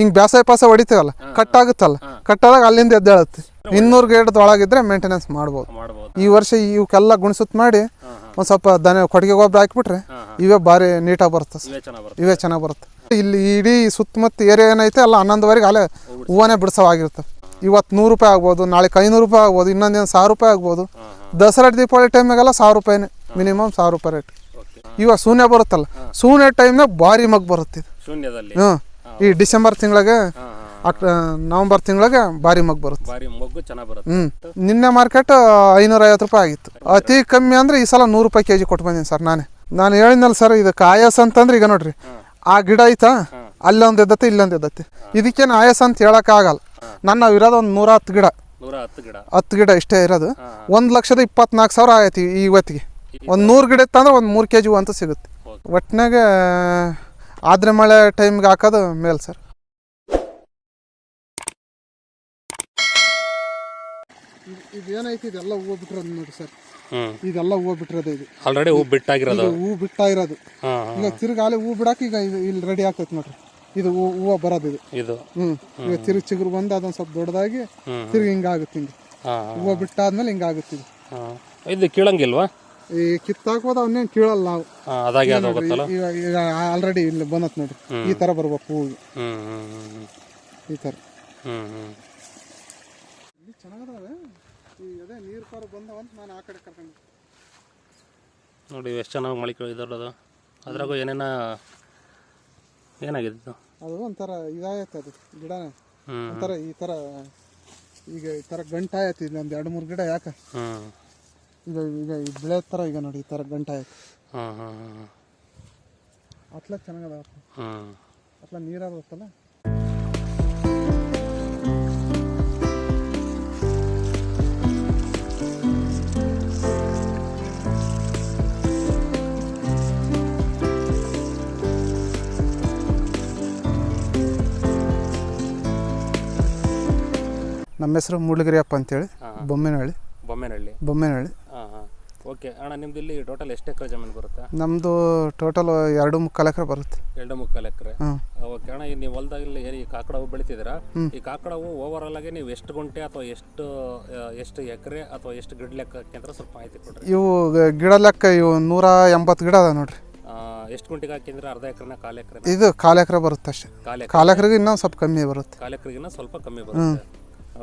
ಹಿಂಗ್ ಬ್ಯಾಸಾಯ ಪಾಸ ಹೊಡಿತೀವಲ್ಲ ಕಟ್ ಆಗುತ್ತಲ್ಲ ಕಟ್ಟಾದಾಗ ಅಲ್ಲಿಂದ ಎದ್ದೇಳುತ್ತೆ. ಇನ್ನೂರು ಗೇಟ್ ಒಳಗಿದ್ರೆ ಮೇಂಟೆನೆನ್ಸ್ ಮಾಡ್ಬೋದು. ಈ ವರ್ಷ ಇವಕ್ಕೆಲ್ಲ ಗುಣಸುತ್ತ ಮಾಡಿ ಒಂದ್ ಸ್ವಲ್ಪ ದನ ಕೊಟ್ಟಿಗೆ ಗೊಬ್ಬರ ಹಾಕ್ಬಿಟ್ರೆ ಇವೇ ಭಾರಿ ನೀಟಾಗಿ ಬರುತ್ತೆ ಇವೆ ಚೆನ್ನಾಗಿ ಬರುತ್ತೆ. ಇಲ್ಲಿ ಇಡೀ ಸುತ್ತಮುತ್ತ ಏರಿಯಾ ಏನೈತೆ ಅಲ್ಲ ಹನ್ನೊಂದುವರೆಗೆ ಅಲ್ಲೇ ಹೂವನೇ ಬಿಡಿಸೋವಾಗಿರುತ್ತೆ ಇವತ್ತು ನೂರು ರೂಪಾಯಿ ಆಗ್ಬೋದು ನಾಳೆ ಐನೂರು ರೂಪಾಯಿ ಆಗ್ಬೋದು ಇನ್ನೊಂದಿನ ಸಾವಿರ ರೂಪಾಯಿ ಆಗ್ಬೋದು. ದಸರಾ ದೀಪಾವಳಿ ಟೈಮಿಗೆಲ್ಲ ಸಾವಿರ ರೂಪಾಯಿನೇ ಮಿನಿಮಮ್ ಸಾವಿರ ರೂಪಾಯಿ ರೇಟ್. ಇವಾಗ ಶೂನ್ಯ ಬರುತ್ತಲ್ಲ ಶೂನ್ಯ ಟೈಮ್ನಾಗ ಭಾರಿ ಮಗ್ ಬರುತ್ತೆ ಹ್ಞೂ ಈ ಡಿಸೆಂಬರ್ ತಿಂಗಳಾಗ ನವೆಂಬರ್ ಹಾ. ಅಕ್ ನವಂಬರ್ ತಿಂಗಳಾಗ ಭಾರಿ ಮಗ್ ಬರುತ್ತೆ ಬಾರಿ ಮೊಗ್ಗು ಚೆನ್ನಾಗಿ ಬರುತ್ತೆ ಹ್ಞೂ ನಿನ್ನೆ ಮಾರ್ಕೆಟ್ ಐನೂರ ಐವತ್ತು ರೂಪಾಯಿ ಆಗಿತ್ತು. ಅತಿ ಕಮ್ಮಿ ಅಂದ್ರೆ ಈ ಸಲ ನೂರು ರೂಪಾಯಿ ಕೆಜಿ ಕೊಟ್ಟು ಬಂದೀನಿ ಸರ್ ನಾನೇ. ನಾನು ಹೇಳಿದ್ನಲ್ಲ ಸರ್ ಇದಕ್ಕೆ ಆಯಾಸ ಅಂತಂದ್ರೆ ಈಗ ನೋಡ್ರಿ ಆ ಗಿಡ ಐತಾ? ಅಲ್ಲೊಂದು ಎದ್ದತ್ತೆ ಇಲ್ಲೊಂದು ಎದ್ದತ್ತೆ. ಇದಕ್ಕೇನು ಆಯಾಸ ಅಂತ ಹೇಳೋಕ್ಕಾಗಲ್ಲ ನನ್ನ ಇರೋದು ಒಂದು ನೂರ ಹತ್ತು ಗಿಡ. ನೂರ ಹತ್ತು ಗಿಡ. ಹತ್ತು ಗಿಡ ಇಷ್ಟೇ ಇರೋದು. ಒಂದು ಲಕ್ಷದ ಇಪ್ಪತ್ನಾಲ್ಕು ಸಾವಿರ ಆಯ್ತು ಇವತ್ತಿಗೆ. ಒಂದು ನೂರು ಗಿಡ ಇತ್ತಂದ್ರೆ ಒಂದು ಮೂರು ಕೆ ಜಿ ಅಂತ ಸಿಗುತ್ತೆ. ಒಟ್ಟಿನಾಗ ಆದ್ರೆ ಮಳೆ ಟೈಮ್ಗೆ ಹಾಕೋದು ಮೇಲ್ ಸರ್. ಇದೇನೈತಿ ಇದೆಲ್ಲ ಹೂವು ಬಿಟ್ಟಿರೋದು ನೋಡಿ ಸರ್. ಇದೆಲ್ಲ ಹೂವು ಬಿಟ್ಟಿರೋದು ಇದು. ಆಲ್ರೆಡಿ ಹೂ ಬಿಟ್ಟಾಗಿರೋದು? ಹಾ ಈಗ ತಿರ್ಗಿ ಹೂ ಬಿಡಾಕ ಈಗ ಇದು ಇಲ್ಲಿ ರೆಡಿ ಆಗ್ತೈತೆ ನೋಡ್ರಿ. ಇದು ಹೂ- ಹೂವು ಬರೋದು ಇದು. ಇದು? ಹ್ಮ್. ಈಗ ತಿರುಗಿ ಚಿಗುರು ಬಂದು ಅದೊಂದು ಸ್ವಲ್ಪ ದೊಡ್ಡದಾಗಿ ತಿರುಗಿ ಹಿಂಗಾಗುತ್ತೆ ಹಿಂಗೆ. ಹಾ ಹೂವು ಬಿಟ್ಟಾದ್ಮೇಲೆ ಹಿಂಗಾಗುತ್ತೆ ಇದು. ಹಾ. ಇದು ಕೀಳಂಗಿಲ್ವಾ? ಈ ಕಿತ್ತಾಕೋದು ಅವನ್ನೇನು ಕೀಳಲ್ಲ ನಾವು. ಹಾ, ಅದಾಗೆ ಅದು ಹೋಗುತ್ತಲ್ಲ ಈಗ ಈಗ ಆಲ್ರೆಡಿ ಇಲ್ಲಿ ಬಂದತ್ ನೋಡ್ರಿ. ಈ ತರ ಬರ್ಬೇಕು ಹೂ ಹ್ಮ್ ಹ್ಮ್ ಹ್ಮ್ ಈ ತರ. ಹ್ಮ್ ಹ್ಮ್. ಇಲ್ಲಿ ಚೆನ್ನಾಗದಾವೆ. ಈ ಅದೇ ನೀರು ಪಾರು ಬಂದವಂತ ನಾನು ಆ ಕಡೆ ಕರ್ಕೊಂಡು ನೋಡಿ ಎಷ್ಟು ಚೆನ್ನಾಗಿ ಮೊಳಕೆ ಇದರದು ಅದ್ರಾಗೂ ಏನೇನ ಏನಾಗಿದ್ದು ಅದು ಒಂಥರ ಇದಾಗೈತೆ ಅದು ಗಿಡ ಹ್ಮ್ ಒಂಥರ ಈ ತರ ಈಗ ಈ ತರ ಗಂಟಾಯತ್ತೆ ಇಲ್ಲಿ ಒಂದ್ ಎರಡು ಮೂರು ಗಿಡ ಯಾಕ? ಹ್ಮ್. ಈಗ ಈಗ ಬೆಳೆ ಥರ ಈಗ ನೋಡಿ ಈ ಥರ ಗಂಟೆ ಆಯ್ತು. ಹಾಂ ಹಾಂ ಹಾಂ ಅತ್ಲ ಚೆನ್ನಾಗದ ಹಾಂ. ಅತ್ಲ ನೀರಾಗುತ್ತಲ್ಲ ನಮ್ಮ ಹೆಸರು ಮೂಡ್ಲಗಿರಿಯಪ್ಪ ಅಂತೇಳಿ ಬೊಮ್ಮೆನಹಳ್ಳಿ. ಬೊಮ್ಮೆನಹಳ್ಳಿ. ಬೊಮ್ಮೆನಹಳ್ಳಿ. ಓಕೆ ಅಣ್ಣ ನಿಮ್ದು ಇಲ್ಲಿ ಟೋಟಲ್ ಎಷ್ಟು ಎಕರೆ ಜಮೀನು ಬರುತ್ತೆ? ನಮ್ಮದು ಟೋಟಲ್ ಎರಡು ಮುಕ್ಕಾಲು ಎಕರೆ ಬರುತ್ತೆ. ಎರಡು ಮುಕ್ಕಾಲು ಎಕರೆ? ಓಕೆ ಅಣ್ಣ ಈಗ ನೀವು ಹೊಲ್ದಾಗಲ್ಲಿ ಏನು ಈ ಕಾಕಡ ಹೂ ಬೆಳಿತಿದ್ದೀರಾ? ಈ ಕಾಕಡ ಹೂ ಓವರ್ ಆಗಿ ನೀವು ಎಷ್ಟು ಗುಂಟೆ ಅಥವಾ ಎಷ್ಟು ಎಷ್ಟು ಎಕರೆ ಅಥವಾ ಎಷ್ಟು ಗಿಡ ಲೆಕ್ಕಕ್ಕೆ ಅಂತ ಸ್ವಲ್ಪ ಮಾಹಿತಿ ಕೊಡ್ರಿ. ಇವು ಗಿಡ ಲೆಕ್ಕ ಇವು ನೂರ ಎಂಬತ್ತು ಗಿಡ ಅದ ನೋಡ್ರಿ. ಎಷ್ಟು ಗುಂಟೆಗೆ ಹಾಕಿದ್ರೆ ಅರ್ಧ ಎಕರೆನ ಕಾಲು ಎಕರೆ ಇದು ಕಾಲು ಎಕರೆ ಬರುತ್ತೆ ಅಷ್ಟೇ. ಕಾಲು ಎಕರೆಗೆ ಇನ್ನೊಂದು ಸ್ವಲ್ಪ ಕಮ್ಮಿ ಬರುತ್ತೆ. ಕಾಲು ಎಕರೆಗಿನ್ನ ಸ್ವಲ್ಪ ಕಮ್ಮಿ ಬರುತ್ತೆ.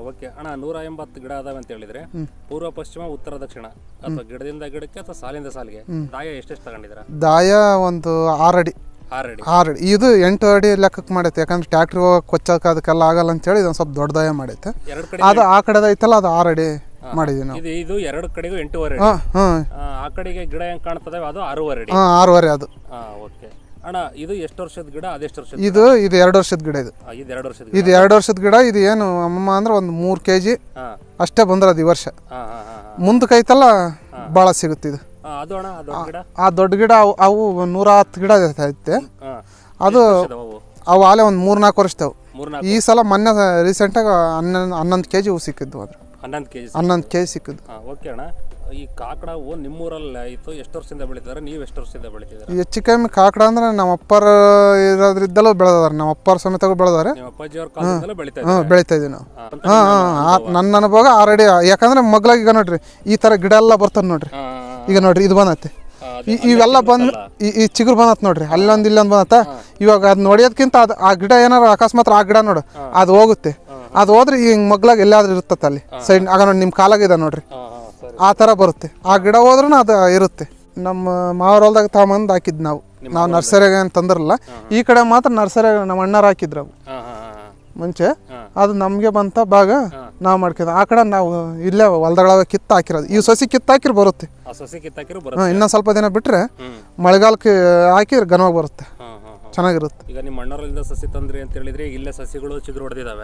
ಓಕೆ ಅಣ್ಣ ನೂರ ಎಂಬತ್ತು ಗಿಡ ಅದಾವೆ ಅಂತ ಹೇಳಿದ್ರೆ ಪೂರ್ವ ಪಶ್ಚಿಮ ಉತ್ತರ ದಕ್ಷಿಣ ಅಥವಾ ಗಿಡದಿಂದ ಗಿಡಕ್ಕೆ ಅಥವಾ ಸಾಲಿಂದ ಸಾಲಿಗೆ ದಾಯ ಎಷ್ಟೆಷ್ಟು ತಗೊಂಡಿದ್ರ ದಾಯ ಒಂದು ಆರಡಿ. ಅಡಿ ಆರಡಿ. ಅಡಿ ಆರು ಅಡಿ ಇದು ಎಂಟು ಅಡಿ ಲೆಕ್ಕಕ್ಕೆ ಮಾಡೈತೆ ಯಾಕಂದ್ರೆ ಟ್ಯಾಕ್ಟ್ರಿ ಹೋಗಕ್ಕೆ ಕೊಚ್ಚಕ್ಕೆ ಅದಕ್ಕೆಲ್ಲ ಆಗಲ್ಲ ಅಂತ ಹೇಳಿ ಇದೊಂದು ಸ್ವಲ್ಪ ದೊಡ್ಡ ದಾಯ ಮಾಡೈತೆ. ಅದು ಆ ಕಡೆ ಐತಲ್ಲ ಅದು ಆರ್ ಅಡಿ ಮಾಡಿದ್ವಿ ನಾವು. ಇದು ಎರಡು ಕಡೆಗೂ ಎಂಟೂವರೆ ಆ, ಕಡೆಗೆ ಗಿಡ ಹೆಂಗ್ ಕಾಣ್ತದೆ ಅದು ಆರೂವರೆ ಅಡಿ. ಹಾಂ ಆರೂವರೆ ಅದು. ಅಣ್ಣ ಇದು ಎಷ್ಟು ವರ್ಷದ ಗಿಡ ಅದೆಷ್ಟು ವರ್ಷದ ಇದು ಇದು ಎರಡು ವರ್ಷದ ಗಿಡ ಇದು. ಇದು ಎರಡು ವರ್ಷದ ಗಿಡ. ಇದು ಎರಡು ವರ್ಷದ ಗಿಡ ಇದು ಏನು ಅಮ್ಮಮ್ಮ ಅಂದ್ರೆ ಒಂದು ಮೂರು ಕೆ ಜಿ ಹಾ. ಅಷ್ಟೇ ಬಂದಿರೋದು ಈ ವರ್ಷ. ಹಾ ಕೈತಲ್ಲ ಹಾ ಹಾ. ಮುಂದಕ್ಕೆ ಐತಲ್ಲ ಭಾಳ ಸಿಗುತ್ತೆ ಇದು. ಆ, ಅದು ಅಣ್ಣ ಅದು ಗಿಡ? ಆ ದೊಡ್ಡ ಗಿಡ ಅವು ಅವು ನೂರ ಹತ್ತು ಗಿಡ ಐತೆ ಹಾ. ಅದು ಅವು? ಅವು ಆಲೆ ಒಂದು ಮೂರು ನಾಲ್ಕು ವರ್ಷದವು. ಮೂರ್ನಾಲ್ಕು? ಈ ಸಲ ಮೊನ್ನೆ ರೀಸೆಂಟಾಗಿ ಹನ್ನೊಂದು ಹನ್ನೊಂದು ಕೆ ಜಿ ಹೂ ಸಿಕ್ಕಿದ್ವು ಅದ್ರ ಹನ್ನೊಂದು ಕೆಜಿ ಹನ್ನೊಂದು ಕೆ ಜಿ ಸಿಕ್ಕಿದ್ದು ಓಕೆ ಅಣ್ಣ. ಈ ಕಾಕಡ ನಿಮ್ಮೂರಲ್ಲಿ ಆಯಿತು ಎಷ್ಟು ವರ್ಷದಿಂದ ಬೆಳಿತಿದಾರೆ ನೀವು ಎಷ್ಟು ವರ್ಷದಿಂದ ಬೆಳಿತಿದ್ದೀರಾ ಹೆಚ್ಚು ಕಮ್ಮಿ ಕಾಕಡ ಅಂದ್ರೆ ನಮ್ಮ ಅಪ್ಪರ ಇರೋದ್ರಿದ್ದಲೂ ಬೆಳೆದಾರೆ ನಮ್ಮ ಅಪ್ಪರ ಸಮೇತ ಬೆಳೆದಾರೆ ನಿಮ್ಮ ಅಪ್ಪಾಜಿಯವ್ರ ಕಾಲದಿಂದಲೂ ಬೆಳಿತಾ ಹ್ಞೂ ಬೆಳೀತಾ ಇದೀವಿ ನಾವು. ಹಾಂ ಹಾಂ ನನ್ನ ಅನುಭವ ಆಲ್ರೆಡಿ ಯಾಕಂದ್ರೆ ಮಗ್ಲಾಗ ಈಗ ನೋಡ್ರಿ ಈ ಥರ ಗಿಡ ಎಲ್ಲ ಬರ್ತದೆ ನೋಡ್ರಿ. ಈಗ ನೋಡ್ರಿ ಇದು ಈ- ಇವೆಲ್ಲ ಬಂದ್ ಈ ಚಿಗುರು ಬಂದತ್ ನೋಡ್ರಿ ಅಲ್ಲೊಂದು ಇಲ್ಲೊಂದು ಬಂದತ್ತ ಇವಾಗ ಅದ್ ನೋಡಿಯೋದ್ಕಿಂತ ಅದ್ ಆ ಗಿಡ ಏನಾರ ಅಕಸ್ಮಾತ್ ಆ ಗಿಡ ನೋಡು ಅದು ಹೋಗುತ್ತೆ. ಅದು ಹೋದ್ರೆ ಹಿಂಗ್ ಮಗ್ಲಾಗ ಎಲ್ಲಾದ್ರೂ ಇರ್ತತ್ತ ಅಲ್ಲಿ. ಸೈಡ್ ಆಗ ನೋಡಿ ನಿಮ್ಮ ಕಾಲಾಗಿದೆ ನೋಡ್ರಿ. ಆ ಥರ ಬರುತ್ತೆ. ಆ ಗಿಡ ಹೋದ್ರೂ ಅದು ಇರುತ್ತೆ. ನಮ್ಮ ಮಾವರ ಹೊಲ್ದಾಗ ತಗೊಂಬಂದು ಹಾಕಿದ್ ನಾವು. ನಾವು ನರ್ಸರಿಯಾಗ ಏನು ತಂದಿರಲ್ಲ ಈ ಕಡೆ ಮಾತ್ರ ನರ್ಸರಿಯಾಗ ನಮ್ಮ ಅಣ್ಣಾರು ಹಾಕಿದ್ರು ಅವು. ಮುಂಚೆ ಅದು ನಮಗೆ ಬಂತ ಭಾಗ ನಾವು ಮಾಡ್ಕೊಂಡ್ ಆ ಕಡೆ ನಾವು ಇಲ್ಲೇ ಹೊಲ್ದಾಗ ಕಿತ್ತು ಹಾಕಿರೋದು. ಈ ಸಸಿ ಕಿತ್ತು ಹಾಕಿರ್ ಬರುತ್ತೆ. ಇನ್ನೊಂದು ಸ್ವಲ್ಪ ದಿನ ಬಿಟ್ರೆ ಮಳೆಗಾಲಕ್ಕೆ ಹಾಕಿದ್ರೆ ಘನವಾಗಿ ಬರುತ್ತೆ. ಚೆನ್ನಾಗಿರುತ್ತೆ. ಈಗ ನಿಮ್ಮ ಅಣ್ಣರಿಂದ ಸಸಿ ತಂದ್ರಿ ಅಂತ ಹೇಳಿದ್ರೆ ಇಲ್ಲೇ ಸಸಿಗಳು ಚಿಗುರು ಹೊಡೆದಿದಾವೆ.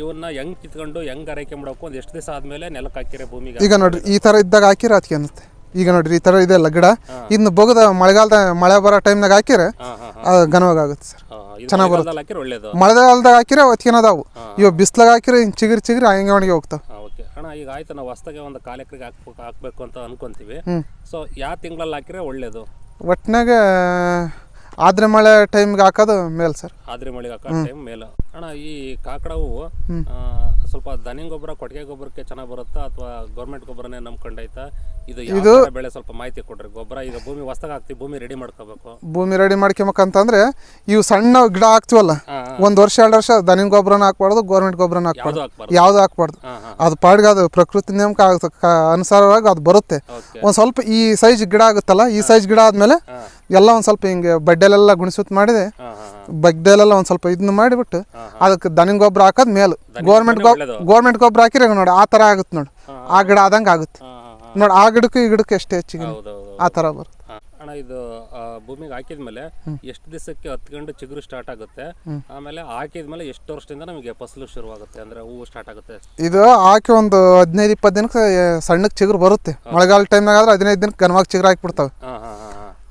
ಇವನ್ನ ಹೆಂಗ್ ಕಿತ್ಕೊಂಡು ಹೆಂಗ್ ಆರೈಕೆ ಮಾಡಬೇಕು ಒಂದ್ ಎಷ್ಟು ದಿವಸ ಆದ್ಮೇಲೆ ನೆಲಕ್ಕೆ ಹಾಕಿರ ಭೂಮಿಗೆ ಈಗ ನೋಡ್ರಿ ಈ ತರ ಇದ್ದಾಗ ಹಾಕಿರ ಅದಕ್ಕೆ ಅನ್ಸುತ್ತೆ ಈಗ ನೋಡ್ರಿ ಈ ತರ ಇದೆಲ್ಲ ಗಿಡ. ಇನ್ನು ಬೊಗದ ಮಳೆಗಾಲದ ಮಳೆ ಬರೋ ಟೈಮ್ನಾಗ ಹಾಕಿರ ಹಾ ಹಾ ಹಾ. ಅದು ಘನವಾಗಿ ಆಗುತ್ತೆ ಸರ್ ಚೆನ್ನಾಗಿ ಬರುತ್ತೆ. ಒಳ್ಳೇದು. ಮಳೆಗಾಲದಾಗ ಹಾಕಿರ ಒತ್ಕಿನದಾವು ಇವಾಗ ಬಿಸ್ಲಾಗ ಹಾಕಿರ ಹಿಂಗೆ ಚಿಗಿರಿ ಚಿಗಿರಿ ಹಂಗೆ ಒಣಗಿ ಹೋಗ್ತಾವೆ ಓಕೆ. ಅಣ್ಣ ಈಗ ಆಯ್ತು ನಾವು ಹೊಸ್ದಾಗೆ ಒಂದು ಕಾಲ ಎಕರೆಗೆ ಹಾಕ್ಬೇಕು ಹಾಕ್ಬೇಕು ಅಂತ ಅನ್ಕೊಂತೀವಿ. ಸೊ ಯಾವ ತಿಂಗಳಲ್ಲಿ ಹಾಕಿದ್ರೆ ಒಳ್ಳೇದು? ಒಟ್ಟಿನಾಗ ಆದ್ರೆ ಮಳೆ ಟೈಮ್ಗೆ ಹಾಕೋದು ಮೇಲ್ ಸರ್ ಆದ್ರೆ ಮಳೆಗೆ ಹಾಕೋ ಟೈಮ್ ಮೇಲೆ. ಅಣ್ಣ ಈ ಕಾಕಡವು ಹೂವು ಸ್ವಲ್ಪ ದನಿ ಗೊಬ್ಬರ ಕೊಟ್ಟಿಗೆ ಗೊಬ್ಬರಕ್ಕೆ ಚೆನ್ನಾಗಿ ಬರುತ್ತಾ ಅಥವಾ ಗೌರ್ಮೆಂಟ್ ಗೊಬ್ಬರನೇ ನಂಬ್ಕೊಂಡೈತಾ? ಇದು ಯಾವ ಬೆಳೆ ಸ್ವಲ್ಪ ಮಾಹಿತಿ ಕೊಡ್ರಿ. ಗೊಬ್ಬರ ಈಗ ಭೂಮಿ ಹೊಸ್ದಾಗ ಹಾಕ್ತಿವಿ ಭೂಮಿ ರೆಡಿ ಮಾಡ್ಕೋಬೇಕು. ಭೂಮಿ ರೆಡಿ ಮಾಡ್ಕೊಬೇಕಂತಂದ್ರೆ ಇವು ಸಣ್ಣ ಗಿಡ ಹಾಕ್ತಿವಲ್ಲ ಒಂದು ವರ್ಷ ಎರಡು ವರ್ಷ ದನಿನ ಗೊಬ್ಬರನ ಹಾಕ್ಬಾರ್ದು ಗೌರ್ಮೆಂಟ್ ಗೊಬ್ಬರನ ಹಾಕ್ಬಾರ್ದು ಯಾವುದು ಹಾಕ್ಬಾರ್ದು? ಅದು ಪಾಡ್ಗೆ ಅದು ಪ್ರಕೃತಿ ನೇಮಕ ಅನುಸಾರವಾಗಿ ಅದು ಬರುತ್ತೆ. ಒಂದು ಸ್ವಲ್ಪ ಈ ಸೈಜ್ ಗಿಡ ಆಗುತ್ತಲ್ಲ ಈ ಸೈಜ್ ಗಿಡ ಆದ್ಮೇಲೆ ಎಲ್ಲ ಒಂದು ಸ್ವಲ್ಪ ಹಿಂಗೆ ಬಡ್ಡೆಲೆಲ್ಲ ಗುಣಿಸುತ್ತ ಮಾಡಿದೆ ಹಾ ಒಂದು ಸ್ವಲ್ಪ ಇದನ್ನ ಮಾಡಿಬಿಟ್ಟು ಅದಕ್ಕೆ ದನಿನ ಗೊಬ್ಬರ ಹಾಕೋದು ಮೇಲೆ. ಗೋರ್ಮೆಂಟ್ ಗೋರ್ಮೆಂಟ್ ಗೊಬ್ಬರ ಹಾಕಿದ್ರೆ ನೋಡಿ ಆ ತರ ಆಗುತ್ತೆ ನೋಡಿ. ಆ ಗಿಡ ಆದಂಗ ಆಗುತ್ತೆ. ನೋಡಿ ಆ ಗಿಡಕ್ಕೂ ಈ ಗಿಡಕ್ಕೆ ಎಷ್ಟು ಹೆಚ್ಚಿಗೆ ಆ ತರ ಬರುತ್ತೆ. ಅಣ್ಣ ಇದು ಭೂಮಿಗೆ ಹಾಕಿದ್ಮೇಲೆ ಎಷ್ಟು ದಿವಸಕ್ಕೆ ಹತ್ಕೊಂಡು ಚಿಗುರು ಸ್ಟಾರ್ಟ್ ಆಗುತ್ತೆ? ಆಮೇಲೆ ಹಾಕಿದ್ಮೇಲೆ ಎಷ್ಟು ವರ್ಷದಿಂದ ನಮಗೆ ಫಸಲು ಶುರುವಾಗುತ್ತೆ? ಅಂದ್ರೆ ಹೂವು ಸ್ಟಾರ್ಟ್ ಆಗುತ್ತೆ? ಇದು ಹಾಕಿ ಒಂದು ಹದಿನೈದು ಇಪ್ಪತ್ತು ದಿನಕ್ಕೆ ಸಣ್ಣಕ್ಕೆ ಚಿಗುರು ಬರುತ್ತೆ. ಮಳೆಗಾಲ ಟೈಮ್ನಾಗ ಆದ್ರೆ ಹದಿನೈದು ದಿನಕ್ಕೆ ಘನವಾಗಿ ಚಿಗುರು ಹಾಕಿಬಿಡ್ತಾವೆ.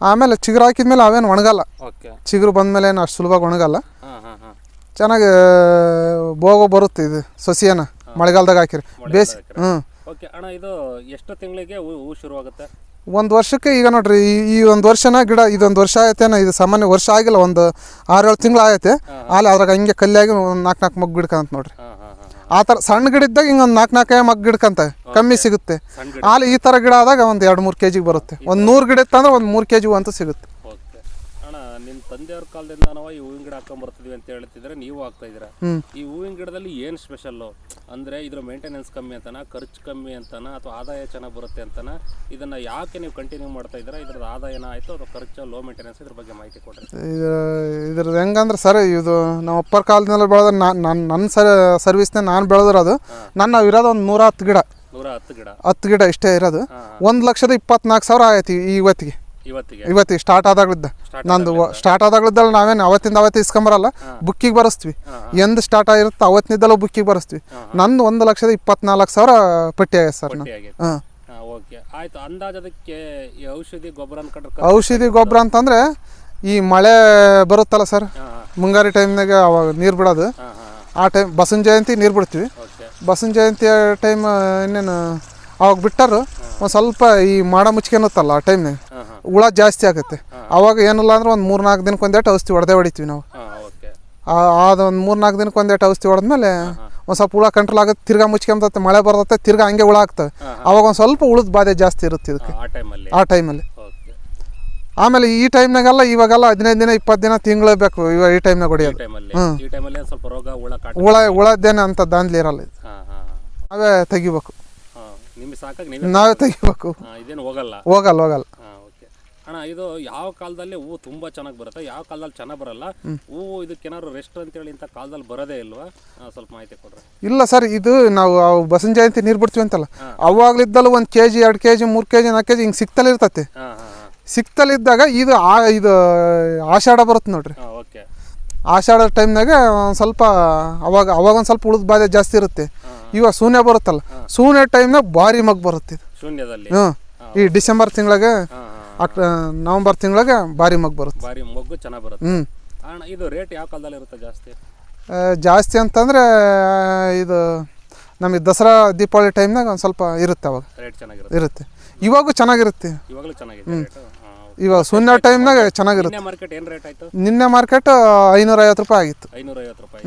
ಆಮೇಲೆ ಚಿಗುರು ಹಾಕಿದ್ಮೇಲೆ ಅವೇನು ಒಣಗಲ್ಲ. ಓಕೆ. ಚಿಗುರು ಬಂದಮೇಲೆ ಏನು ಅಷ್ಟು ಸುಲಭವಾಗಿ ಒಣಗಲ್ಲ. ಹಾ ಹಾ ಹಾ. ಚೆನ್ನಾಗಿ ಬೋಗೋ ಬರುತ್ತೆ ಇದು ಸಸಿಯನ್ನು ಮಳೆಗಾಲದಾಗ ಹಾಕಿರಿ ಬೇಸಿ ಹ್ಞೂ ಓಕೆ ಅಣ್ಣ ಇದು ಎಷ್ಟು ತಿಂಗಳಿಗೆ ಹೂ ಶುರುವಾಗುತ್ತೆ? ಒಂದು ವರ್ಷಕ್ಕೆ ಈಗ ನೋಡ್ರಿ ಈ ಈ ಒಂದು ವರ್ಷನ ಗಿಡ ಇದೊಂದು ವರ್ಷ ಆಯ್ತೇನ ಇದು ಸಾಮಾನ್ಯ ವರ್ಷ ಆಗಿಲ್ಲ ಒಂದು ಆರೇಳು ತಿಂಗಳು ಆಗೈತೆ ಅಲ್ಲಿ ಅದ್ರಾಗ ಹಂಗೆ ಕಲ್ಲಿಯಾಗಿ ಒಂದು ನಾಲ್ಕು ನಾಲ್ಕು ಮಗ್ಗು ಬಿಡ್ಕಂತ ನೋಡ್ರಿ. ಹಾ ಆ ಥರ ಸಣ್ಣ ಗಿಡ ಇದ್ದಾಗ ಹಿಂಗೆ ಒಂದು ನಾಲ್ಕು ನಾಲ್ಕೇ ಮಗ್ ಗಿಡ್ಕಂತ ಕಮ್ಮಿ ಸಿಗುತ್ತೆ. ಹಾಲು ಈ ಥರ ಗಿಡ ಆದಾಗ ಒಂದು ಎರಡು ಮೂರು ಕೆ ಜಿಗೆ ಬರುತ್ತೆ. ಒಂದು ನೂರು ಗಿಡ ಇತ್ತಂದ್ರೆ ಒಂದು ಮೂರು ಕೆ ಜಿ ಅಂತೂ ಸಿಗುತ್ತೆ. ನಿಮ್ಮ ತಂದೆಯವ್ರ ಕಾಲದಿಂದ ನಾವು ಈ ಹೂವಿನ ಗಿಡ ಹಾಕೊಂಬರ್ತಿದ್ವಿ ಅಂತ ಹೇಳ್ತಿದ್ರೆ ನೀವು ಹಾಕ್ತಾ ಇದ್ದೀರಾ? ಈ ಹೂವಿನ ಗಿಡದಲ್ಲಿ ಏನು ಸ್ಪೆಷಲ್ಲು ಅಂದರೆ ಇದ್ರ ಮೇಂಟೆನೆನ್ಸ್ ಕಮ್ಮಿ ಅಂತನಾ ಖರ್ಚು ಕಮ್ಮಿ ಅಂತನಾ ಅಥವಾ ಆದಾಯ ಚೆನ್ನಾಗಿ ಬರುತ್ತೆ ಅಂತನಾ? ಇದನ್ನ ಯಾಕೆ ನೀವು ಕಂಟಿನ್ಯೂ ಮಾಡ್ತಾ ಇದ್ದೀರಾ? ಇದ್ರದ್ದು ಆದಾಯನ ಆಯಿತು ಅಥವಾ ಖರ್ಚು ಲೋ ಮೇಂಟೆನೆನ್ಸ್ ಇದ್ರ ಬಗ್ಗೆ ಮಾಹಿತಿ ಕೊಡ್ರಿ. ಇದು ಇದ್ರದ್ದು ಹೆಂಗಂದ್ರೆ ಸರ್ ಇದು ನಮ್ಮ ಅಪ್ಪರ ಕಾಲದಲ್ಲಿ ಬೆಳೆದ್ರೆ ನಾನು ನನ್ನ ಸರ್ ಸರ್ವಿಸ್ನೇ ನಾನು ಬೆಳೆದಿರೋದು ನನ್ನ ಇರೋದು ಒಂದು ನೂರ ಹತ್ತು ಗಿಡ. ನೂರ ಹತ್ತು ಗಿಡ. ಹತ್ತು ಗಿಡ ಇಷ್ಟೇ ಇರೋದು. ಒಂದು ಲಕ್ಷದ ಇಪ್ಪತ್ನಾಲ್ಕು ಸಾವಿರ ಆಯ್ತು ಈ ಇವತ್ತಿಗೆ. ಇವತ್ತಿಗೆ? ಇವತ್ತಿಗೆ ಸ್ಟಾರ್ಟ್ ಆದಾಗ್ಲಿದ್ದ. ನಂದು ಸ್ಟಾರ್ಟ್ ಆದಾಗಳಿದ್ದಲ್ಲ ನಾವೇನು ಅವತ್ತಿಂದ ಅವತ್ತು ಇಸ್ಕೊಂಬರಲ್ಲ ಬುಕ್ಕಿಗೆ ಬರೆಸ್ತೀವಿ ಎಂದ್ ಸ್ಟಾರ್ಟ್ ಆಗಿರುತ್ತೆ ಅವತ್ತಿನಿಂದಲೂ ಬುಕ್ಕಿಗೆ ಬರೆಸ್ತೀವಿ ನಂದು ಒಂದು ಲಕ್ಷದ ಇಪ್ಪತ್ನಾಲ್ಕು ಸಾವಿರ ಪಟ್ಟಿ ಆಗೈತೆ ಸರ್ ನಾನು ಹಾಂ. ಔಷಧಿ ಗೊಬ್ಬರ ಅಂತಂದ್ರೆ ಈ ಮಳೆ ಬರುತ್ತಲ್ಲ ಸರ್ ಮುಂಗಾರಿ ಟೈಮ್ನಾಗ ಅವಾಗ ನೀರು ಬಿಡೋದು. ಆ ಟೈಮ್ ಬಸವನ ಜಯಂತಿ ನೀರು ಬಿಡ್ತೀವಿ. ಬಸವನ ಜಯಂತಿ ಟೈಮ್ ಇನ್ನೇನು ಅವಾಗ ಬಿಟ್ಟರು ಒಂದು ಸ್ವಲ್ಪ ಈ ಮಾಡ ಅನ್ನುತ್ತಲ್ಲ ಆ ಟೈಮ್ನಾಗ. ಹುಳ ಜಾಸ್ತಿ ಆಗುತ್ತೆ. ಅವಾಗ ಏನಿಲ್ಲ ಅಂದ್ರೆ ಒಂದು ಮೂರು ನಾಲ್ಕು ದಿನಕ್ಕೆ ಒಂದೇಟು ಔಷಧಿ ಹೊಡೆದೇ ಹೊಡಿತೀವಿ ನಾವು. ಅದೊಂದು ಮೂರು ನಾಲ್ಕು ದಿನಕ್ಕೆ ಒಂದೇಟು ಔಷಧಿ ಹೊಡೆದ್ಮೇಲೆ ಒಂದು ಸ್ವಲ್ಪ ಹುಳ ಕಂಟ್ರೋಲ್ ಆಗುತ್ತೆ ತಿರ್ಗಾ ಮುಚ್ಕೊಂಬತ್ತೆ ಮಳೆ ಬರ್ತತೆ ತಿರ್ಗಾ ಹಂಗೆ ಹುಳ ಆಗ್ತವೆ. ಅವಾಗ ಒಂದು ಸ್ವಲ್ಪ ಉಳಿದ ಬಾಧೆ ಜಾಸ್ತಿ ಇರುತ್ತೆ ಇದಕ್ಕೆ. ಆ ಟೈಮಲ್ಲಿ. ಆಮೇಲೆ ಈ ಟೈಮ್ನಾಗೆಲ್ಲ ಇವಾಗೆಲ್ಲ ಹದಿನೈದು ದಿನ ಇಪ್ಪತ್ತು ದಿನ ತಿಂಗಳು ಬೇಕು ಇವಾಗ ಈ ಟೈಮ್ನಾಗ ಹೊಡಿಯೋದು. ಹ್ಞೂ ಹುಳ ಹುಳದೇನೆ ಹುಳದ್ದೇನೆ ಅಂತ ದಾಂದ್ಲಿ ಇರಲ್ಲ ಇದು. ನಾವೇ ತೆಗಿಬೇಕು. ನೀವೇ ತೆಗಿಬೇಕು? ಹೋಗಲ್ಲ ಹೋಗಲ್ಲ. ಅಣ್ಣ ಇದು ಯಾವ ಕಾಲದಲ್ಲಿ ಹೂವು ತುಂಬಾ ಚೆನ್ನಾಗಿ ಬರುತ್ತೆ ಯಾವ ಕಾಲದಲ್ಲಿ ಚೆನ್ನಾಗಿ ಬರಲ್ಲ. ಹೂವು ಇದಕ್ಕೇನಾದ್ರು ರೆಸ್ಟ್ ಅಂತೇಳಿ ಇಂಥ ಕಾಲದಲ್ಲಿ ಬರೋದೇ ಇಲ್ವಾ? ಸ್ವಲ್ಪ ಮಾಹಿತಿ ಕೊಡ್ರಿ. ಇಲ್ಲ ಸರ್ ಇದು ನಾವು ಬಸವನ ಜಯಂತಿ ನೀರು ಬಿಡ್ತೀವಿ ಅಂತಲ್ಲ ಅವಾಗ್ಲಿದ್ದಲ್ಲ ಒಂದು ಕೆ ಜಿ ಎರಡು ಕೆ ಜಿ ಮೂರು ಕೆ ಜಿ ನಾಲ್ಕು ಕೆ ಜಿ ಹಿಂಗೆ ಸಿಕ್ತಲ್ಲಿ ಇರ್ತತಿ. ಸಿಗ್ತಲಿದ್ದಾಗ ಇದು ಆ ಇದು ಆಷಾಢ ಬರುತ್ತೆ ನೋಡ್ರಿ. ಓಕೆ. ಆಷಾಢ ಟೈಮ್ನಾಗ ಒಂದು ಸ್ವಲ್ಪ ಅವಾಗ ಅವಾಗ ಒಂದು ಸ್ವಲ್ಪ ಉಳಿದ ಬಾಧೆ ಜಾಸ್ತಿ ಇರುತ್ತೆ. ಇವಾಗ ಶೂನ್ಯ ಬರುತ್ತಲ್ಲ ಶೂನ್ಯ ಟೈಮ್ನಾಗ ಭಾರಿ ಮಗ್ ಬರುತ್ತೆ ಹ್ಞೂ ಈ ಡಿಸೆಂಬರ್ ತಿಂಗಳಿಗೆ ಅಕ್ ನವಂಬರ್ ತಿಂಗಳಿಗೆ ಭಾರಿ ಮಗ್ ಬರುತ್ತೆ. ಬಾರಿ ಮೊಗ್ಗು ಚೆನ್ನಾಗಿ ಬರುತ್ತೆ. ಹ್ಞೂ ಅಣ್ಣ ಇದು ರೇಟ್ ಯಾವ ಕಾಲದಲ್ಲಿ ಇರುತ್ತೆ ಜಾಸ್ತಿ? ಜಾಸ್ತಿ ಅಂತಂದರೆ ಇದು ನಮಗೆ ದಸರಾ ದೀಪಾವಳಿ ಟೈಮ್ನಾಗ ಒಂದು ಸ್ವಲ್ಪ ಇರುತ್ತೆ ಅವಾಗ. ರೇಟ್ ಚೆನ್ನಾಗಿರುತ್ತೆ. ಇರುತ್ತೆ. ಇವಾಗೂ ಚೆನ್ನಾಗಿರುತ್ತೆ. ಇವಾಗಲೂ ಚೆನ್ನಾಗಿದೆ ಹಾಂ ಇವಾಗ ಶೂನ್ಯ ಟೈಮ್ನಾಗ ಚೆನ್ನಾಗಿರುತ್ತೆ. ನಿನ್ನೆ ಮಾರ್ಕೆಟ್ ಏನು ರೇಟ್ ಆಯಿತು? ನಿನ್ನೆ ಮಾರ್ಕೆಟ್ ಐನೂರ ಐವತ್ತು ರೂಪಾಯಿ ಆಗಿತ್ತು. ಐನೂರ ಐವತ್ತು ರೂಪಾಯಿ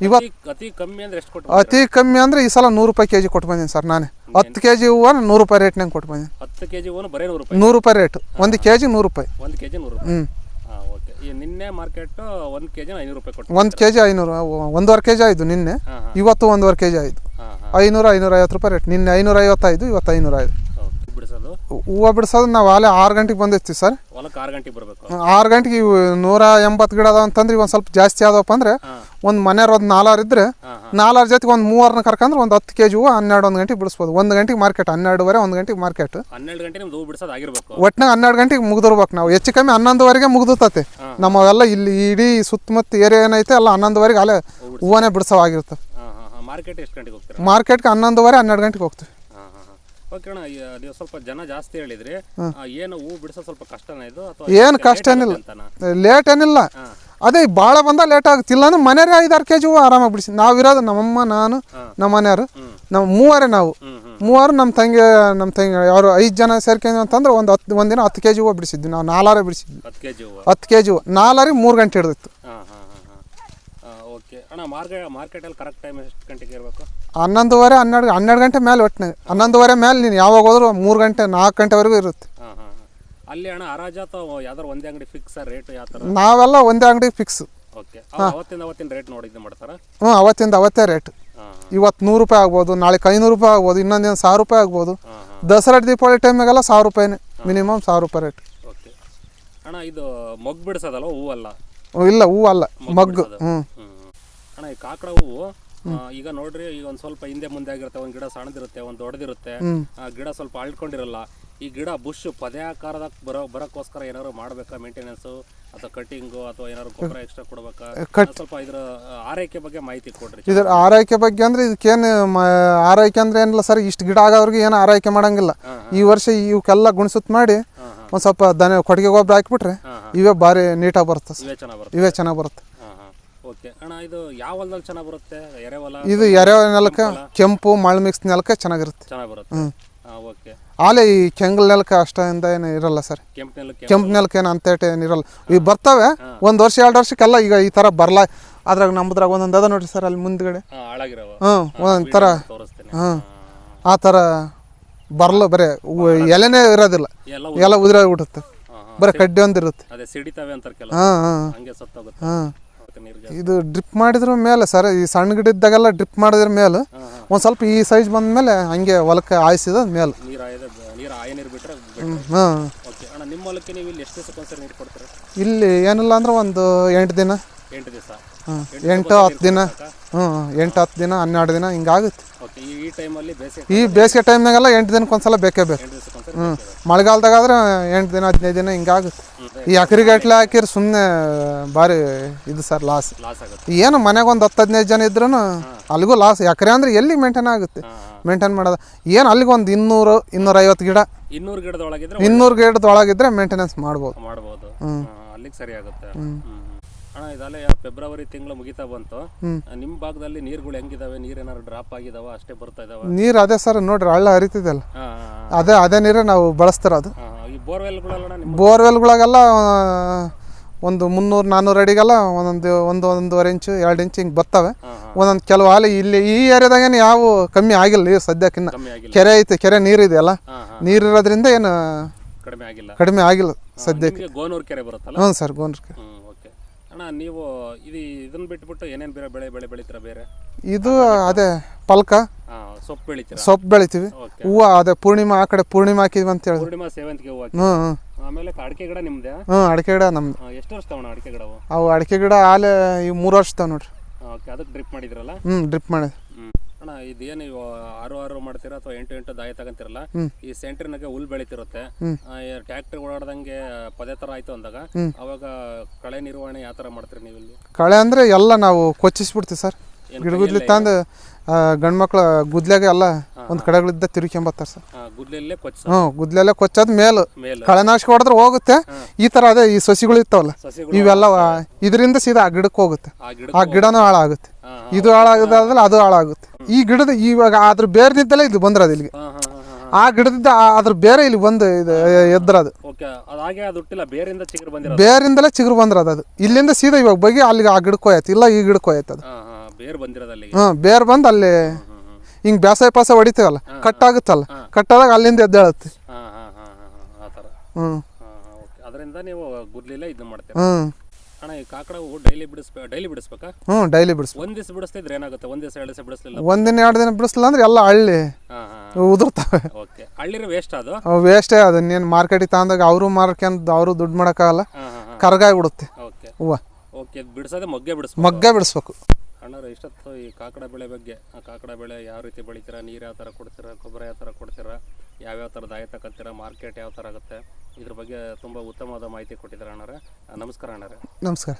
ಇವತ್ತು ಅತಿ- ಕಮ್ಮಿ ಅಂದ್ರೆ ಎಷ್ಟು ಕೊಟ್ಟು ಅತಿ ಕಮ್ಮಿ ಅಂದರೆ ಈ ಸಲ ನೂರು ರೂಪಾಯಿ ಕೆಜಿ ಕೊಟ್ಟು ಬಂದೀನಿ ಸರ್ ನಾನೇ. ಹತ್ತು ಕೆಜಿ ಹೂವ ಹೂವು ನೂರು ರೂಪಾಯಿ ರೇಟ್ನಾಗ ಕೊಟ್ಟು ಬಂದೀನಿ. ಹತ್ತು ಜಿ ಬರೇ ನೂರು ರೂಪಾಯಿ. ನೂರು ರೂಪಾಯಿ ರೇಟ್ ಒಂದು ಕೆ ಜಿ ನೂರು ರೂಪಾಯಿ. ಒಂದು ಕೆ ಜಿ ನೂರು ರೂಪಾಯಿ. ಹ್ಞೂ ಹಾಂ ಓಕೆ. ಈ ನಿನ್ನೆ ಮಾರ್ಕೆಟ್ ಒಂದು ಕೆ ಜಿ ಐನೂರು ರೂಪಾಯಿ ಕೊಟ್ಟು ಒಂದು ಐನೂರು ಒಂದೂವರೆ ಕೆ ಜಿ ಆಯಿತು ನಿನ್ನೆ. ಹಾಂ ಹಾಂ. ಇವತ್ತು ಒಂದೂವರೆ ಕೆ ಜಿ ಆಯಿತು ಹಾಂ ಹಾಂ. ಐನೂರು ಐನೂರ ಐವತ್ತು ರೂಪಾಯಿ ರೇಟ್ ನಿನ್ನೆ ಐನೂರ ಐವತ್ತೈದು ಇವತ್ತು ಐನೂರ ಐದು ಬಿಡಿಸೋದು? ಹೂವು ಬಿಡಿಸೋದು ನಾವು ಅಲ್ಲೇ ಆರು ಗಂಟೆಗೆ ಬಂದಿರ್ತೀವಿ ಸರ್. ಹೊಲಕ್ಕೆ ಆರು ಗಂಟೆಗೆ ಬರಬೇಕು. ಆರು ಗಂಟೆಗೆ ಇವು ನೂರ ಎಂಬತ್ತು ಗಿಡ ಅದಾವ ಅಂತಂದ್ರೆ ಒಂದು ಸ್ವಲ್ಪ ಜಾಸ್ತಿ ಆದವಪ್ಪ ಅಂದರೆ ಹಾಂ. ಒಂದು ಮನೆಯವ್ರು ಒಂದು ನಾಲ್ಕಾರು ಇದ್ದರೆ ನಾಲ್ಕಾರು ಜೊತೆಗೆ ಒಂದು ಮೂವರನ್ನ ಕರ್ಕಂದ್ರೆ ಒಂದು ಹತ್ತು ಕೆ ಜಿ ಹೂವು ಹನ್ನೆರಡು ಒಂದು ಗಂಟೆಗೆ ಬಿಡಿಸ್ಬೋದು. ಒಂದು ಗಂಟೆಗೆ ಮಾರ್ಕೆಟ್ ಹನ್ನೆರಡುವರೆ ಒಂದು ಗಂಟೆಗೆ ಮಾರ್ಕೆಟ್. ಹನ್ನೆರಡು ಗಂಟೆ ನಿಮ್ದು ಹೂ ಬಿಡಿಸೋದು ಆಗಿರ್ಬೇಕು. ಒಟ್ಟಿನಾಗ ಹನ್ನೆರಡು ಗಂಟೆಗೆ ಮುಗಿದಿರ್ಬೇಕು ನಾವು. ಹೆಚ್ಚು ಕಮ್ಮಿ ಹನ್ನೊಂದುವರೆಗೆ ಮುಗ್ದುತ್ತತೆ ಹಾಂ. ನಮ್ಮವೆಲ್ಲ ಇಲ್ಲಿ ಇಡೀ ಸುತ್ತಮುತ್ತ ಏರಿಯಾ ಏನೈತೆ ಅಲ್ಲ ಹನ್ನೊಂದುವರೆಗೆ ಅಲ್ಲೇ ಹೂವನೇ ಹಾಂ. ಮಾರ್ಕೆಟ್ ಎಷ್ಟು ಗಂಟೆಗೆ ಹೋಗ್ತೀರಾ? ಮಾರ್ಕೆಟ್ಗೆ ಹನ್ನೊಂದುವರೆ ಹನ್ನೆರಡು ಗಂಟೆಗೆ ಹೋಗ್ತೀವಿ. ಓಕೆ ಅಣ್ಣ ನೀವು ಸ್ವಲ್ಪ ಜನ ಜಾಸ್ತಿ ಹೇಳಿದ್ರಿ ಏನು ಹೂ ಬಿಡಿಸೋ ಸ್ವಲ್ಪ ಕಷ್ಟನೇ ಇದು ಏನು ಕಷ್ಟ ಏನಿಲ್ಲ. ಲೇಟ್ ಏನಿಲ್ಲ. ಅದೇ ಭಾಳ ಬಂದ ಲೇಟ್ ಆಗುತ್ತಿಲ್ಲ ಅಂದ್ರೆ ಮನೆಯವ್ರೆ ಐದಾರು ಕೆ ಜಿ ಹೂವು ಆರಾಮಾಗಿ ಬಿಡಿಸಿ. ನಾವಿರೋದು ನಮ್ಮಮ್ಮ ನಾನು ನಮ್ಮ ಮನೆಯವರು. ನಮ್ಮ ನಾವು ಮೂವರೇ ನಾವು. ಮೂವರು ನಮ್ಮ ತಂಗಿ ನಮ್ಮ ತಂಗಿ ಅವರು ಐದು ಜನ ಸೇರ್ಕೊಂಡು ಅಂತಂದ್ರೆ ಒಂದು ಹತ್ತು ಒಂದಿನ ಹತ್ತು ಕೆ ಜಿ ಹೂವು ಬಿಡಿಸಿದ್ವಿ. ನಾವು ನಾಲಾರೇ ಬಿಡಿಸಿದ್ವಿ. ಹತ್ತು ಕೆ ಜಿ ಹೂವು. ನಾಲಾರಿಗೆ ಮೂರು ಗಂಟೆ ಹಿಡ್ದಿತ್ತು. ಹಾಂ ಹಾಂ ಹಾಂ ಹಾಂ. ಓಕೆ. ಓಕೆ ಅಣ್ಣ ಮಾರ್ಕೆ ಮಾರ್ಕೆಟಲ್ಲಿ ಕರೆಕ್ಟ್ ಟೈಮ್ ಎಷ್ಟು ಗಂಟೆಗೆ ಇರಬೇಕು? ಹನ್ನೊಂದುವರೆ ಹನ್ನೆರಡು ಹನ್ನೆರಡು ಗಂಟೆ ಮೇಲೆ ಒಟ್ಟಿನಾಗ ಹನ್ನೊಂದುವರೆ ಮೇಲೆ ನೀನು ಯಾವಾಗ ಹೋದ್ರು ಮೂರು ಗಂಟೆ ನಾಲ್ಕು ಗಂಟೆವರೆಗೂ ಇರುತ್ತೆ. ಹಾಂ ಹಾಂ ಅಲ್ಲಿ ಅಣ್ಣ ಹರಾಜ ಅಥವಾ ಯಾವ್ದಾರು ಒಂದೇ ಅಂಗಡಿ ಫಿಕ್ಸ್ ರೇಟ್ ಯಾವ ಥರ ನಾವೆಲ್ಲ ಒಂದೇ ಅಂಗಡಿ ಫಿಕ್ಸ್ ಓಕೆ. ಅವತ್ತಿಂದ ಅವತ್ತಿನ ರೇಟ್ ನೋಡಿ ಇದು ಮಾಡ್ತಾರಾ? ಹ್ಞೂ ಅವತ್ತಿಂದ ಅವತ್ತೇ ರೇಟ್ ಹಾಂ ಇವತ್ತು ನೂರು ರೂಪಾಯಿ ಆಗ್ಬೋದು ನಾಳೆ ಐನೂರು ರೂಪಾಯಿ ಆಗ್ಬೋದು ಇನ್ನೊಂದಿನ ಸಾವಿರ ರೂಪಾಯಿ ಆಗ್ಬೋದು. ಹಾಂ ಹಾಂ. ದಸರಾ ದೀಪಾವಳಿ ಟೈಮಿಗೆಲ್ಲ ಸಾವಿರ ರೂಪಾಯಿನೇ ಮಿನಿಮಮ್ ಸಾವಿರ ರೂಪಾಯಿ ರೇಟ್ ಓಕೆ. ಅಣ್ಣ ಇದು ಮೊಗ್ಗು ಬಿಡಿಸೋದಲ್ಲ ಹೂವಲ್ಲ? ಇಲ್ಲ ಹೂವು ಅಲ್ಲ ಮಗ್ಗು. ಹ್ಞೂ. ಅಣ್ಣ ಈ ಕಾಕಡ ಹೂವು ಈಗ ನೋಡ್ರಿ ಈಗ ಒಂದ್ ಸ್ವಲ್ಪ ಹಿಂದೆ ಮುಂದೆ ಆಗಿರುತ್ತೆ ಒಂದ್ ಗಿಡ ಸಣ್ಣದಿರುತ್ತೆ ಒಂದ್ ದೊಡ್ಡದಿರುತ್ತೆ. ಆ ಗಿಡ ಸ್ವಲ್ಪ ಅಳ್ಕೊಂಡಿರಲ್ಲ ಈ ಗಿಡ ಬುಷ್ ಪದೇ ಆಕಾರದ ಬರೋ ಬರೋಕ್ಕೋಸ್ಕರ ಏನಾದ್ರು ಮಾಡ್ಬೇಕಾ? ಮೇಂಟೆನೆನ್ಸ್ ಅಥವಾ ಕಟಿಂಗು ಅಥವಾ ಏನಾದ್ರು ಗೊಬ್ಬರ ಎಕ್ಸ್ಟ್ರಾ ಕೊಡ್ಬೇಕಾ? ಸ್ವಲ್ಪ ಇದ್ರ ಆರೈಕೆ ಬಗ್ಗೆ ಮಾಹಿತಿ ಕೊಡ್ರಿ. ಇದ್ರ ಆರೈಕೆ ಬಗ್ಗೆ ಅಂದ್ರೆ ಇದಕ್ಕೇನು ಆರೈಕೆ ಅಂದ್ರೆ ಏನಿಲ್ಲ ಸರ್ ಇಷ್ಟು ಗಿಡ ಆಗೋರ್ಗೆ ಏನು ಆರೈಕೆ ಮಾಡಂಗಿಲ್ಲ. ಈ ವರ್ಷ ಇವಕ್ಕೆಲ್ಲ ಗುಣಸುತ್ತ ಮಾಡಿ ಒಂದು ಸ್ವಲ್ಪ ದನ ಕೊಟ್ಟಿಗೆ ಗೊಬ್ಬರ ಹಾಕಿಬಿಟ್ರೆ ಇವೇ ಭಾರಿ ನೀಟಾಗಿ ಬರುತ್ತೆ. ಇವೇ ಚೆನ್ನಾಗಿ ಬರುತ್ತೆ ಇವೇ ಚೆನ್ನಾಗಿ ಬರುತ್ತೆ ಹಾಂ ಹಾಂ ಓಕೆ. ಅಣ್ಣ ಇದು ಯಾವ ಹೊಲದಲ್ಲಿ ಚೆನ್ನಾಗಿ ಬರುತ್ತೆ? ಎರೆಹೊಲ ಇದು ಎರೆ ನೆಲಕ್ಕೆ ಕೆಂಪು ಮಳೆ ಮಿಕ್ಸ್ ನೆಲಕ್ಕೆ ಚೆನ್ನಾಗಿರುತ್ತೆ ಚೆನ್ನಾಗಿ ಬರುತ್ತೆ? ಹಾಂ ಓಕೆ. ಆಲೆ ಈ ಕೆಂಗಲ್ ನೆಲಕ್ಕೆ ಅಷ್ಟಿಂದ ಏನು ಇರಲ್ಲ ಸರ್. ಕೆಂಪು ನೆಲಕ್ಕೆ ಕೆಂಪು ನೆಲಕ್ಕೆ ಏನು ಅಂತೇಟೆ ಏನಿರಲ್ಲ ಈಗ ಬರ್ತವೆ. ಒಂದು ವರ್ಷ ಎರಡು ವರ್ಷಕ್ಕೆಲ್ಲ ಈಗ ಈ ಥರ ಬರಲ್ಲ ಅದ್ರಾಗ ನಮ್ಮದ್ರಾಗ ಒಂದೊಂದು ಅದ ನೋಡ್ರಿ ಸರ್ ಅಲ್ಲಿ ಮುಂದ್ಗಡೆ. ಹ್ಮ್ ಹಾಳಾಗಿರವ. ಹ್ಞೂ ಒಂದೊಂದು ಥರ ತೋರಿಸ್ತೇನೆ. ಹಾಂ. ಆ ಥರ ಬರಲ್ಲ ಬರೀ ಎಲೆನೇ ಇರೋದಿಲ್ಲ. ಎಲ್ಲ ಹಾಂ ಹಾಂ. ಬರೀ ಕಡ್ಡಿ ಒಂದಿರುತ್ತೆ ಅದೇ ಸಿಡಿತಾವೆ ಅಂತಾರೆ ಕೆಲ ಹಾಂ ಹಾಂ. ಹಂಗೆ ಸತ್ತೋಗುತ್ತೆ. ಹಾಂ. ಇದು ಡ್ರಿಪ್ ಮಾಡಿದ್ರ ಮೇಲೆ ಸರ್ ಈ ಸಣ್ಣ ಗಿಡ ಇದ್ದಾಗೆಲ್ಲ ಡ್ರಿಪ್ ಮಾಡಿದ್ರ ಮೇಲೆ ಒಂದು ಸ್ವಲ್ಪ ಈ ಸೈಜ್ ಬಂದ ಮೇಲೆ ಹಂಗೆ ಹೊಲಕ್ಕೆ ಆಯಿಸಿದ ಮೇಲೆ. ಇಲ್ಲಿ ಏನಿಲ್ಲ ಅಂದ್ರೆ ಒಂದು ಎಂಟು ದಿನ. ಎಂಟು ಹತ್ತು ದಿನ. ಹ್ಞೂ ಎಂಟು ಹತ್ತು ದಿನ ಹನ್ನೆರಡು ದಿನ ಹಿಂಗಾಗುತ್ತೆ. ಈ ಬೇಸಿಗೆ ಟೈಮ್ನಾಗೆಲ್ಲ ಎಂಟು ದಿನಕ್ಕೆ ಒಂದ್ಸಲ ಬೇಕೇ ಬೇಕು. ಎಂಟು ದಿವಸಕ್ಕೆ ಮಳೆಗಾಲದಾಗ ಆದ್ರೆ ಎಂಟು ದಿನ ಹದಿನೈದು ದಿನ ಹಿಂಗಾಗುತ್ತೆ ಈ ಎಕರೆಗಟ್ಲೆ ಹಾಕಿರ್ ಸುಮ್ಮನೆ ಭಾರಿ ಇದು ಸರ್ ಲಾಸ್ ಲಾಸ್ ಆಗುತ್ತೆ. ಏನು ಮನೆಗೆ ಒಂದು ಹತ್ತು ಹದಿನೈದು ಜನ ಇದ್ರೂ ಅಲ್ಲಿಗೂ ಲಾಸ್ ಎಕರೆ ಅಂದ್ರೆ ಎಲ್ಲಿ ಮೇಂಟೈನ್ ಆಗುತ್ತೆ? ಮೇಂಟೈನ್ ಮಾಡೋದು. ಏನು ಅಲ್ಲಿಗೆ ಒಂದು ಇನ್ನೂರು ಇನ್ನೂರೈವತ್ತು ಗಿಡ? ಇನ್ನೂರು ಗಿಡದೊಳಗಿದ್ರೆ ಇನ್ನೂರು ಗಿಡದೊಳಗಿದ್ರೆ ಮೇಂಟೆನೆನ್ಸ್ ಮಾಡ್ಬೋದು. ಮಾಡ್ಬೋದು. ಹ್ಞೂ ಅಲ್ಲಿಗೆ ಸರಿ ಆಗುತ್ತೆ. ಹ್ಮ್. ಅಣ್ಣ ಇದಲ್ಲೇ ಫೆಬ್ರವರಿ ತಿಂಗಳು ಮುಗಿತಾ ಬಂತು. ನಿಮ್ಮ ಭಾಗದಲ್ಲಿ ನೀರುಗಳು ಹೆಂಗಿದಾವೆ? ನೀರು ಏನಾದ್ರು ಡ್ರಾಪ್ ಆಗಿದಾವ? ಅಷ್ಟೇ ಬರ್ತಾ ಇದಾವ? ನೀರು ಅದೇ ಸರ್ ನೋಡ್ರಿ ಹಳ್ಳ ಹರಿತಿದೆಯಲ್ಲ ಹಾಂ ಹಾಂ ಅದೇ ಅದೇ ನೀರೇ ನಾವು ಬಳಸ್ತಿರೋದು ಅದು. ಈ ಬೋರ್ವೆಲ್ಗಳೆಲ್ಲ ಬೋರ್ವೆಲ್ಗಳಿಗೆಲ್ಲ ಒಂದು ಮುನ್ನೂರು ನಾನ್ನೂರು ಅಡಿಗೆಲ್ಲ ಒಂದೊಂದು ಒಂದು ಒಂದೂವರೆ ಇಂಚು ಎರಡು ಇಂಚು ಹಿಂಗೆ ಬರ್ತವೆ. ಒಂದೊಂದು ಕೆಲವು ಹಾಲಿ ಇಲ್ಲಿ ಈ ಏರಿಯಾದಾಗೇನು ಯಾವ ಕಮ್ಮಿ ಆಗಿಲ್ಲ ನೀರು ಸದ್ಯಕ್ಕಿನ್ನ ಕೆರೆ ಐತೆ ಕೆರೆ ನೀರು ಇದೆಯಲ್ಲ ನೀರು ಇರೋದ್ರಿಂದ ಏನು ಕಡಿಮೆ ಆಗಿಲ್ಲ. ಕಡಿಮೆ ಆಗಿಲ್ಲ ಸದ್ಯಕ್ಕೆ. ಗೋನೂರು ಕೆರೆ ಬರುತ್ತಲ್ಲ? ಹ್ಞೂ ಸರ್ ಗೋನೂರ್ ಓಕೆ ಅಣ್ಣ ನೀವು ಇದು ಇದನ್ನ ಬಿಟ್ಬಿಟ್ಟು ಏನೇನು ಬೇರೆ ಬೆಳೆ ಬೆಳೆ ಬೆಳಿತೀರ ಬೇರೆ? ಇದು ಅದೇ ಪಲ್ಕ. ಸೊಪ್ಪು ಬೆಳಿತೀರಾ? ಸೊಪ್ಪು ಬೆಳಿತೀವಿ. ಹೂವು ಅದೇ ಪೂರ್ಣಿಮಾ ಆ ಕಡೆ ಪೂರ್ಣಿಮಾ ಹಾಕಿದ್ವಿ ಅಂತ ಹೇಳಿ ಪೂರ್ಣಿಮಾ ಸೇವಂತಿಗೆ ಹೂವು ಹ್ಞೂ ಹ್ಞೂ ಆಮೇಲೆ ಅಡಿಕೆ ಗಿಡ ನಿಮ್ದೆ? ಹ್ಞೂ ಅಡಿಕೆ ಗಿಡ ನಮ್ದು. ಎಷ್ಟು ವರ್ಷ ತಾವಣ ಅಡಿಕೆ ಗಿಡವು? ಅವು ಅಡಿಕೆ ಗಿಡ ಆಲೆ ಈ ಮೂರು ವರ್ಷ ತಾವ ನೋಡ್ರಿ. ಓಕೆ ಅದಕ್ಕೆ ಡ್ರಿಪ್ ಮಾಡಿದ್ರಲ್ಲ? ಹ್ಞೂ ಡ್ರಿಪ್ ಮಾಡಿ ಹ್ಮ್ ಅಣ್ಣ ಇದೇನು ನೀವು ಆರು ಆರು ಮಾಡ್ತೀರಾ ಅಥವಾ ಎಂಟು ಎಂಟು ದಾಯ ತಗೊಂತಿರಲ್ಲ? ಈ ಸೆಂಟ್ರಿನಾಗೆ ಹುಲ್ ಬೆಳಿತಿರುತ್ತೆ. ಟ್ರ್ಯಾಕ್ಟರ್ ಓಡಾಡ್ದಂಗೆ ಪದೇ ತರ ಆಯ್ತು ಅಂದಾಗ ಅವಾಗ ಕಳೆ ನಿರ್ವಹಣೆ ಯಾವ ತರ ಮಾಡ್ತೀರಿ ನೀವು ಇಲ್ಲಿ? ಕಳೆ ಅಂದ್ರೆ ಎಲ್ಲ ನಾವು ಕೊಚ್ಚಿಸ್ಬಿಡ್ತೀವಿ ಸರ್. ಗಿಡಗುದ್ಲಿ ತಂದು ಗಂಡ್ ಮಕ್ಳ ಗುದ್ಲೆಗೆ ಎಲ್ಲ ಒಂದು ಕಡೆಗಳಿದ್ದ ತಿರುಗ್ಕೊಂಬತ್ತಾರೆ ಸರ್. ಹ್ಮ್ ಗುದ್ಲೆಲ್ಲೇ ಕೊಚ್ಚ. ಹ್ಞೂ ಗುದ್ಲೆಲ್ಲ ಕೊಚ್ಚೋದು ಮೇಲು. ಮೇಲೆ. ಕಳೆನಾಶಕ ಹೊಡೆದ್ರೆ ಹೋಗುತ್ತೆ. ಈ ಥರ ಅದೇ ಈ ಸಸಿಗಳು ಇರ್ತಾವಲ್ಲ ಸಸಿಗಳು ಇವೆಲ್ಲ ಇದರಿಂದ ಸೀದಾ ಆ ಗಿಡಕ್ಕೆ ಹೋಗುತ್ತೆ. ಆ ಗಿಡ ಆ ಗಿಡನೂ ಹಾಳಾಗುತ್ತೆ. ಇದು ಹಾಳಾಗದಾದ್ರೆ ಅದು ಹಾಳಾಗುತ್ತೆ. ಈ ಗಿಡದ ಇವಾಗ ಅದ್ರ ಬೇರ್ದಿದ್ದಲ್ಲೇ ಇದು ಬಂದಿರೋದು ಇಲ್ಲಿಗೆ. ಆ ಗಿಡದಿಂದ ಆ- ಅದ್ರ ಬೇರೆ ಇಲ್ಲಿ ಬಂದು ಇದು ಎದ್ರದು. ಓಕೆ ಅದು ಹುಟ್ಟಿಲ್ಲ ಬೇರಿಂದ ಚಿಗುರು ಬಂದಿರೋದು. ಬೇರಿಂದಲೇ ಚಿಗುರು ಬಂದಿರೋದು ಅದು. ಇಲ್ಲಿಂದ ಸೀದಾ ಇವಾಗ ಬಗಿ ಅಲ್ಲಿಗೆ ಆ ಗಿಡಕ್ಕೆ ಹೋಯ್ತು ಇಲ್ಲ ಈ ಗಿಡಕ್ಕೆ ಹೋಯ್ತು ಅದು ಹಾಂ ಹಾಂ ಬೇರು ಬಂದಿರೋದು ಅಲ್ಲಿಗೆ. ಹ್ಞೂ ಬೇರ್ ಬಂದು ಅಲ್ಲಿ ಹಿಂಗೆ ಬೇಸಾಯ ಪಾಸ ಹೊಡಿತೀವಲ್ಲ? ಕಟ್ಟಾಗುತ್ತಲ್ಲ? ಕಟ್ಟಾದಾಗ ಅಲ್ಲಿಂದ ಎದ್ದೇಳುತ್ತೆ. ಹ್ಞೂ ಅದರಿಂದ ನೀವು ಗುದ್ಲಿಲ್ಲ ಇದನ್ನ ಮಾಡ್ತೀರಾ? ಹ್ಞೂ ಅಣ್ಣ ಈ ಕಾಕಡ ಹೂವು ಡೈಲಿ ಬಿಡಿಸ್ಬೇಕು ಡೈಲಿ ಬಿಡಿಸ್ಬೇಕಾ? ಹ್ಞೂ ಡೈಲಿ ಬಿಡಿಸ್ ಒಂದ್ ದಿವಸ ಬಿಡಿಸ್ತಿದ್ರೆ ಏನಾಗುತ್ತೆ? ಒಂದ್ ದಿವಸ ಎರಡು ದಿವಸ ಬಿಡಿಸ್ಲಿಲ್ಲ ಒಂದಿನ ಎರಡು ದಿನ ಬಿಡಿಸ್ಲಿಲ್ಲ ಅಂದ್ರೆ ಎಲ್ಲ ಹಳ್ಳಿ ಉದುರ್ತವೆ. ಓಕೆ. ಹಳ್ಳಿರ ವೇಸ್ಟ್ ಅದು? ವೇಷ್ಟೇ ವೇಸ್ಟೇ ಅದು. ನೀನು ಮಾರ್ಕೆಟಿಗೆ ತಗೊಂಡಾಗ ಅವರು ಮಾರ್ಕೊಂಡ್ ಅವರು ದುಡ್ಡು ಮಾಡೋಕ್ಕಾಗಲ್ಲ. ಆಗಲ್ಲ ಹಾಂ ಹಾಂ. ಬಿಡುತ್ತೆ. ಓಕೆ. ಹೂವು. ಓಕೆ. ಬಿಡಿಸೋದೆ ಮೊಗ್ಗೆ ಬಿಡಿಸ್ ಮಗ್ಗೆ ಬಿಡಿಸ್ಬೇಕು. ಅಣ್ಣವ್ರು, ಇಷ್ಟೊತ್ತು ಈ ಕಾಕಡ ಬೆಳೆ ಬಗ್ಗೆ, ಆ ಕಾಕಡ ಬೆಳೆ ಯಾವ ರೀತಿ ಬೆಳಿತೀರಾ, ನೀರು ಯಾವ ಥರ ಕೊಡ್ತೀರಾ, ಗೊಬ್ಬರ ಯಾವ ಥರ ಕೊಡ್ತೀರಾ ಯಾವ್ಯಾವ ಥರ ದಾಯ ತಗೊತೀರಾ ಮಾರ್ಕೆಟ್ ಯಾವ ಥರ ಆಗುತ್ತೆ, ಇದ್ರ ಬಗ್ಗೆ ತುಂಬ ಉತ್ತಮವಾದ ಮಾಹಿತಿ ಕೊಟ್ಟಿದ್ದಾರೆ ಅಣ್ಣರೇ ನಮಸ್ಕಾರ ಅಣ್ಣರೇ ನಮಸ್ಕಾರ.